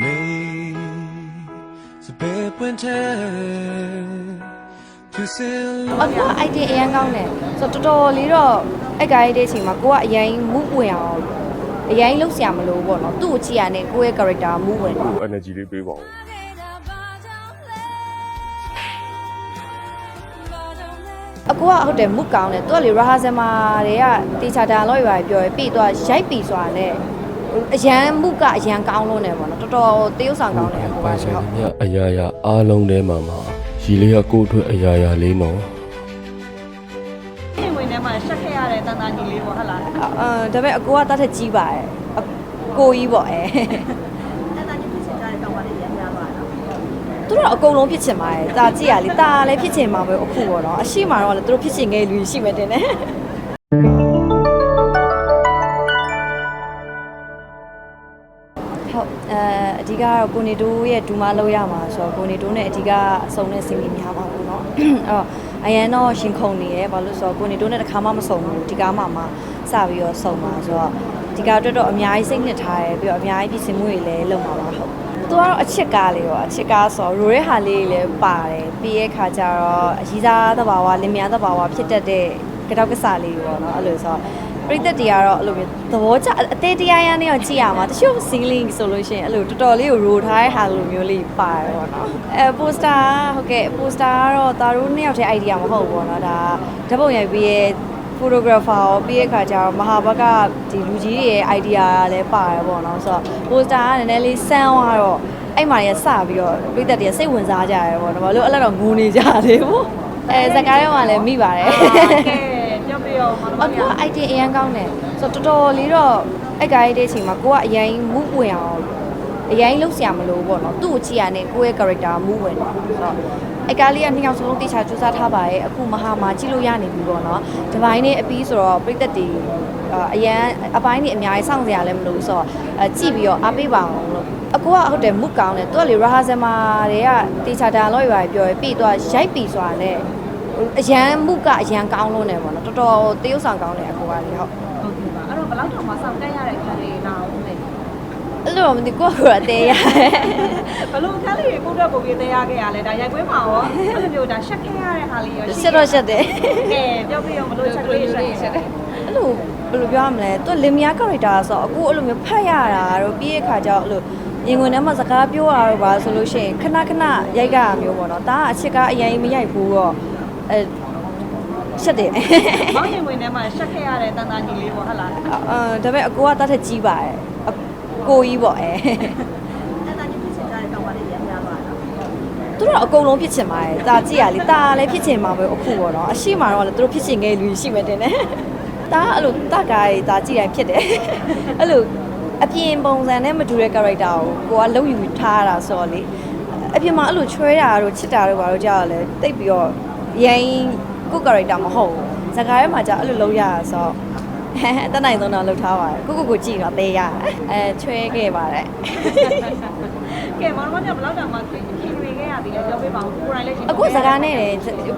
မေစပယ်ပွင့်တဲ့သူစင်အကူက idea အရင်ကောင်းတယ်ဆိုတော့တော်တော်လေးတော့အဲ့ကားရေးတဲ့အချိန်မှာကိုကအရင် move ဝင်အောင်အရင်လှုပ်ရှားမလို့ပေါ့နော်သူ့ကိုကြည့်ရတဲ့ကိုယ့်ရဲ့ character move ဝင်တယ်ကို energy လေးပေးပါဦးအကူကဟုတ်တယ် move ကောင်းတယ်သူကလေ rehearsal မှာတွေကတေချာတာလို့ရွာပြောရပြီးတော့ရိုက်ပြီဆိုတာနဲ့ အရန် move ကအရန်ကောင်းလို့နေပေါ့နော်တော်တော်တရုပ်ဆောင်ကောင်းတယ်အကူကပိုင်လေဆိုင်ဟုတ်မြတ်အရာရာအားလုံးထဲမှာမှာရီလေးကကိုယ့်အတွက်အရာရာလေးနော်ပြင်ဝင်ထဲမှာရှက်ခဲ့ရတဲ့တန်တာညီလေးပေါ့ဟုတ်လားအာဒါပေမဲ့အကူကတတ်ထက်ကြီးပါတယ်အကိုကြီးပေါ့အဲတန်တာညီဖြစ်ချင်ကြတဲ့ကောင်မလေးရရပါတော့သူတို့အကုန်လုံးဖြစ်ချင်ပါတယ်။ဒါကြည့်ရလေ။ဒါလည်းဖြစ်ချင်မှာပဲအခုပေါ့နော်။အရှိမတော့လည်းသူတို့ဖြစ်ချင်ခဲ့လူရှိမှတင်တယ်။ ဟုတ်အဲအဓိကတော့ကိုနေတိုးရဲ့ဒူမလောက်ရမှာဆိုတော့ကိုနေတိုးနဲ့အဓိကအစုံတဲ့စင်ကြီးများပါဘူးเนาะအဲ့တော့အရန်တော့ရှင်ခုန်နေရဲဘာလို့ဆိုတော့ကိုနေတိုးနဲ့တစ်ခါမှမစုံဘူးဒီကားမှမှစပြီးတော့စုံပါဆိုတော့ဒီကားအတွက်တော့အများကြီးစိတ်နှစ်ထားရဲပြီးတော့အများကြီးပြင်ဆင်မှုတွေလည်းလုပ်မှာပါဟုတ်သူကတော့အချစ်ကားလေးရောအချစ်ကားဆိုတော့ရိုးရဲဟာလေးတွေလည်းပါတယ်ပြီးရဲ့ခါကျတော့အကြီးစားသဘာဝလင်မယားသဘာဝဖြစ်တတ်တဲ့ကြောက်ကစားလေးပေါ့နော်အဲ့လိုဆိုတော့ ပရိသတ်တွေကတော့အဲ့လိုမျိုးသဘောကျအသေးတရားရနေအောင်ကြည့်ရမှာတချို့ ceiling ဆိုလို့ရှိရင်အဲ့လိုတော်တော်လေးကို roll ထားတဲ့ဟာလိုမျိုးလေးပါတယ်ပေါ့နော်အဲ poster ဟုတ်ကဲ့ poster ကတော့ဒါတို့နှစ်ယောက်တည်း idea မဟုတ်ဘူးပေါ့နော်ဒါဓာတ်ပုံရိုက်ပြီးရဲ့ photographer ရောပြီးရဲ့ခါကျတော့မဟာဘကဒီလူကြီးတွေရဲ့ idea လည်းပါတယ်ပေါ့နော်ဆိုတော့ poster ကနည်းနည်းလေးစမ်းသွားတော့အဲ့မှာရစပြီးတော့ပြည့်သက်တွေစိတ်ဝင်စားကြရတယ်ပေါ့နော်ဘာလို့အဲ့လိုတော့ငိုနေကြတယ်ပေါ့အဲဇကားရောကလည်းမိပါတယ်ကဲပြောပြ ရောမအတော်ကူက idea အရင်ကောင်းတယ်ဆိုတော့တော်တော်လေးတော့အဲ့ကားရေးတဲ့အချိန်မှာကိုကအရင် move ဝင်အောင်အရင်လှုပ်ရှားမလို့ပေါ့နော်သူ့ကိုကြည့်ရတဲ့ကိုယ့်ရဲ့ character move ဝင်တယ်ဆိုတော့အဲ့ကားလေးကနှစ်ယောက်စလုံးတေချာစူးစမ်းထားပါရဲ့အခုမဟာမှာကြည့်လို့ရနေပြီပေါ့နော်ဒီပိုင်းနဲ့အပြီးဆိုတော့ပြိသက်တွေအရန်အပိုင်းတွေအများကြီးစောင့်စရာလည်းမလိုဘူးဆိုတော့အကြည့်ပြီးတော့အားပေးပါအောင်လို့အကူကဟုတ်တယ် move ကောင်းတယ်သူကလေ rehearsal မှာတွေကတေချာတာလို့ရွာပြောရပြီးတော့ရိုက်ပြီဆိုတာနဲ့ အရန်မှုကအရန်ကောင်းလို့နေပေါ့နော်တော်တော်တရုပ်ဆောင်ကောင်းတယ်အကူကလေဟုတ်ဟုတ်ကဲ့ပါအဲ့တော့ဘယ်လောက်တောင်မှစောင့်တက်ရတဲ့ခါလေးလာအောင်လေအဲ့လိုတော့မသိကိုယ့်ကိုယ်အသေးရတယ်ဘလို့ခါလေးကိုတက်ပုံပြီးတရားခဲ့ရလဲဒါရိုက်ပွဲမှာရောအဲ့လိုမျိုးဒါရှက်ခဲ့ရတဲ့ဟာလေးရောရှက်တော့ရှက်တယ်ကဲပြောပြရောမလို့ရှက်လေးရှက်ရှက်တယ်အဲ့လိုဘယ်လိုပြောရမလဲသူလင်မယား character ဆိုတော့အခုအဲ့လိုမျိုးဖတ်ရတာတော့ပြီးရဲ့ခါကျတော့အဲ့လိုရင်ဝင်ထဲမှာစကားပြောရတော့ပါဆိုလို့ရှိရင်ခဏခဏရိုက်ကြရမျိုးပေါ့နော်ဒါကအချစ်ကားအရင်မရိုက်ဘူးတော့ အဲရှက်တယ်မောင်ရင်ဝင်ထဲမှာရှက်ခဲ့ရတဲ့တန်တာညီလေးပေါ့ဟုတ်လားအာဒါပေမဲ့အကူကတတ်ထက်ကြီးပါတယ်အကိုကြီးပေါ့အဲတန်တာညီဖြစ်ချင်ကြတဲ့ကောင်မလေးရရပါတော့သူတို့အကုန်လုံးဖြစ်ချင်ပါတယ်ဒါကြည့်ရလေဒါလည်းဖြစ်ချင်မှာပဲအခုပေါ့နော်အရှိမတော့လည်းသူတို့ဖြစ်ချင်ခဲ့လူရှိမှတင်တယ်ဒါကအဲ့လိုတကားတွေဒါကြည့်တိုင်းဖြစ်တယ်အဲ့လိုအပြင်ပုံစံနဲ့မတူတဲ့ character ကိုကိုကလုံးယူထားတာဆိုတော့လေအပြင်မှာအဲ့လိုချွဲတာတို့ချစ်တာတို့ဘာလို့ကြာလဲတိတ်ပြီးတော့ ရိုင်းကို character မဟုတ်ဘူးဇာတ်ကားထဲမှာကြာအဲ့လိုလုံးရတာဆိုတော့တတ်နိုင်ဆုံးတော့လှုပ်ထားပါတယ်ကိုကိုကိုကြည့်တော့သေးရအဲချွဲခဲ့ပါတယ်ကဲမောင်မကဘယ်လောက်တောင်မှခင်တွေခဲ့ရသေးလဲပြောပြပါဦးကိုယ်တိုင်လည်းရှင်အခုစကားနဲ့တယ်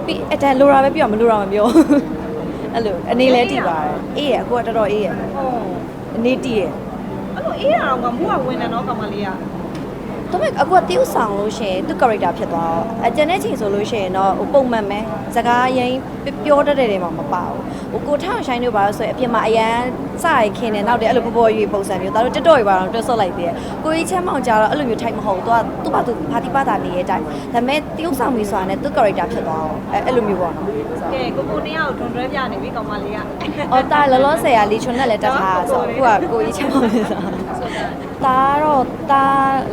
ပြီးအတန်လိုတာပဲပြောမလိုတာမပြောအဲ့လိုအနေလဲတည်ပါတယ်အေးရအခုကတော်တော်အေးရဟုတ်အနေတည်ရအဲ့လိုအေးရအောင်ကမူကဝင်တယ်နော်ကောင်မလေးက ဒါပေမဲ့အခုကတည်ဥဆောင်လို့ရှိရင်သူ character ဖြစ်သွားတော့အကျန်တဲ့ချိန်ဆိုလို့ရှိရင်တော့ဟိုပုံမှန်ပဲစကားရင်ပြောတတ်တဲ့တွေမှာမပါဘူးဟိုကိုထောင်ဆိုင်တို့ပါလို့ဆိုရင်အပြင်မှာအရန်စရခင်နေနောက်တယ်အဲ့လိုပေါ်ပေါ်ရွေပုံစံမျိုးဒါတို့တက်တော့ရပါတော့တွတ်ဆော့လိုက်သေးတယ်ကိုကြီးချမ်းမောင်ကြတော့အဲ့လိုမျိုးထိုက်မဟုတ်ဘူးသူကသူ့ဘာသူဘာတိပါတာနေရဲ့တိုင်ဒါပေမဲ့တည်ဥဆောင်ပြီးဆိုတာနဲ့သူ character ဖြစ်သွားတော့အဲ့အဲ့လိုမျိုးပေါ့နော်ကဲကိုကိုတင်းအောင်ထွန်တွဲပြနေပြီကောင်မလေးကအော်တာလောလောဆယ်ကလီချွန်နဲ့လည်းတက်ထားဆိုတော့အခုကကိုကြီးချမ်းပါလေဆိုတာ တော့တာ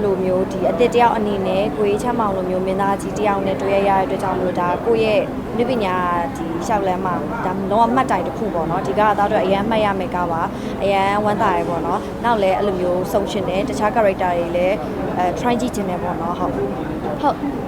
လိုမျိုးဒီအစ်စ်တယောက်အနေနဲ့ကိုကြီးချမ်းမောင်လိုမျိုးမင်းသားကြီးတယောက်နဲ့တွေ့ရရတဲ့အတွက်ကြောင့်မလို့ဒါကိုရဲ့လူပညာဒီရှောက်လန်းမှာဒါလုံးဝမှတ်တိုင်တစ်ခုပေါ့နော်ဒီကသားတော့အရန်မှတ်ရမယ်ကားပါအရန်ဝမ်းသာရပေါ့နော်နောက်လည်းအဲ့လိုမျိုးစုံရှင်တယ်တခြား character တွေလည်းအဲ try ကြည့်ခြင်းတယ်ပေါ့နော်ဟုတ်ဟုတ်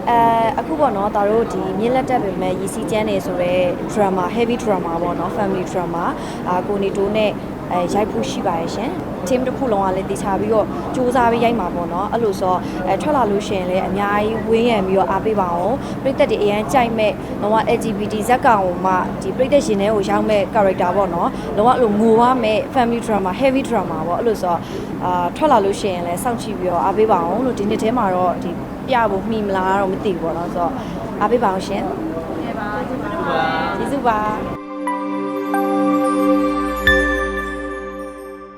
အဲအခုပေါ့နော်ဒါတို့ဒီမြင့်လက်တက်ပေမဲ့ရည်စည်းချမ်းနေဆိုတော့ drama heavy drama ပေါ့နော် family drama အာကိုနီတိုးနဲ့အဲရိုက်ဖို့ရှိပါရဲ့ရှင် team တစ်ခုလုံးကလည်းတည်ချပြီးတော့စူးစမ်းပြီးရိုက်မှာပေါ့နော်အဲ့လိုဆိုအဲထွက်လာလို့ရှရင်လည်းအများကြီးဝင်းရံပြီးတော့အားပေးပါအောင်ပြည်သက်တွေအရန်ကြိုက်မဲ့လုံးဝ LGBT ဇက်ကောင်မှဒီပြည်သက်ရှင်တွေကိုရောက်မဲ့ character ပေါ့နော်လုံးဝအဲ့လိုငိုရမဲ့ family drama heavy drama ပေါ့အဲ့လိုဆိုအာထွက်လာလို့ရှိရင်လည်းစောင့်ကြည့်ပြီးတော့အားပေးပါအောင်လို့ဒီနှစ်ထဲမှာတော့ဒီပြဖို့မှီမလားတော့မသိဘူးပေါ့နော်ဆိုတော့အားပေးပါအောင်ရှင်ကဲပါကျေးဇူးတင်ပါကျေးဇူးပါ